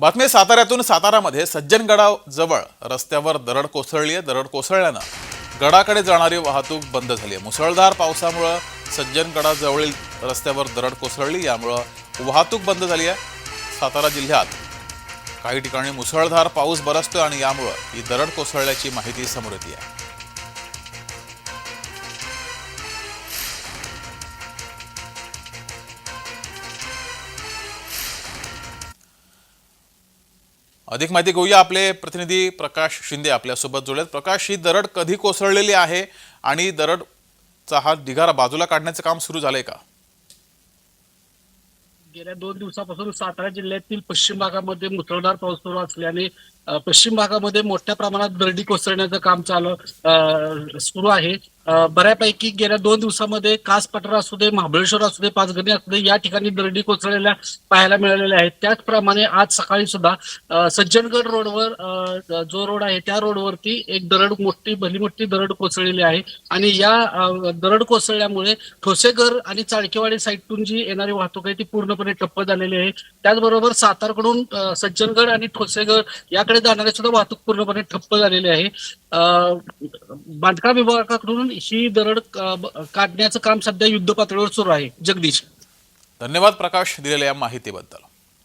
बातमी साताऱ्यातून सातारामध्ये सज्जनगडाजवळ रस्त्यावर दरड कोसळली आहे. दरड कोसळल्यानं गडाकडे जाणारी वाहतूक बंद झाली आहे. मुसळधार पावसामुळं सज्जनगडाजवळील रस्त्यावर दरड कोसळली यामुळं वाहतूक बंद झाली आहे. सातारा जिल्ह्यात काही ठिकाणी मुसळधार पाऊस बरसतोय आणि यामुळं ही दरड कोसळल्याची माहिती समोर येते आहे. अधिक माहिती घेऊया आपले प्रतिनिधी प्रकाश शिंदे आपल्यासोबत जोडल्यात प्रकाश ही दरड कधी कोसळलेली आहे आणि दरडचा हा ढिगारा बाजूला काढण्याचं काम सुरू झालंय का? गेल्या दोन दिवसापासून सातारा जिल्ह्यातील पश्चिम भागामध्ये मुसळधार पाऊस सुरू असल्याने पश्चिम भागामध्ये मोठ्या प्रमाणात दरडी कोसळण्याचं काम चालू सुरू आहे. बऱ्यापैकी गेल्या दोन दिवसामध्ये कास पठार असू दे महाबळेश्वर असू दे पाचगणी असू दे या ठिकाणी दरडी कोसळलेल्या पाहायला मिळालेल्या आहेत. त्याचप्रमाणे आज सकाळी सुद्धा सज्जनगड रोडवर जो रोड आहे त्या रोडवरती एक दरड मोठी भली मोठी दरड कोसळलेली आहे. आणि या दरड कोसळल्यामुळे ठोसेघर आणि चाळकेवाडी साईडतून जी येणारी वाहतूक आहे ती पूर्णपणे ठप्प झालेली आहे. त्याचबरोबर सातारकडून सज्जनगड आणि ठोसेघर याकडे जाणारे सुद्धा वाहतूक पूर्णपणे ठप्प झालेली आहे. बांधकाम विभागाकडून ही दरड काढण्याचं काम सध्या युद्ध पातळीवर सुरू आहे. जगदीश. धन्यवाद प्रकाश दिलेल्या या माहितीबद्दल.